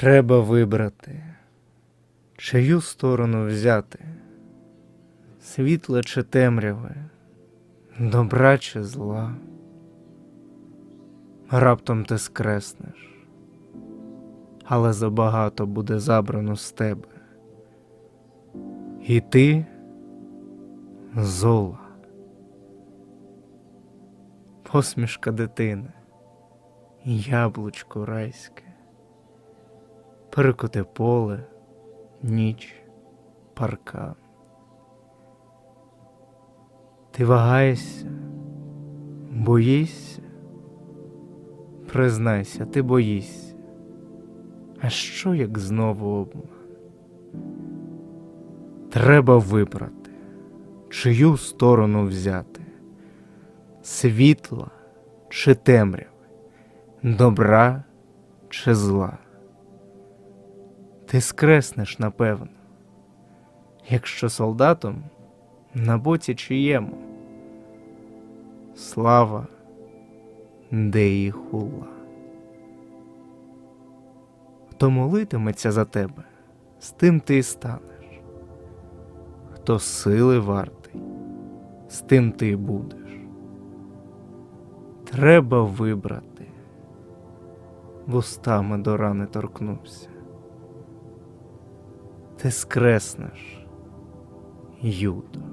Треба вибрати, чию сторону взяти, світле чи темряве, добра чи зла. Раптом ти скреснеш, але забагато буде забрано з тебе. І ти зола, посмішка дитини, яблучко райське перекоте поле, ніч, паркан. Ти вагаєшся, боїшся, признайся, ти боїшся. А що як знову обман? Треба вибрати, чию сторону взяти, світла чи темряви, добра чи зла. Ти скреснеш, напевно, якщо солдатом на боці чиєму. Слава, де її хула. Хто молитиметься за тебе, з тим ти і станеш. Хто сили вартий, з тим ти і будеш. Треба вибрати, вустами до рани торкнувся ти скреснеш, Юдо.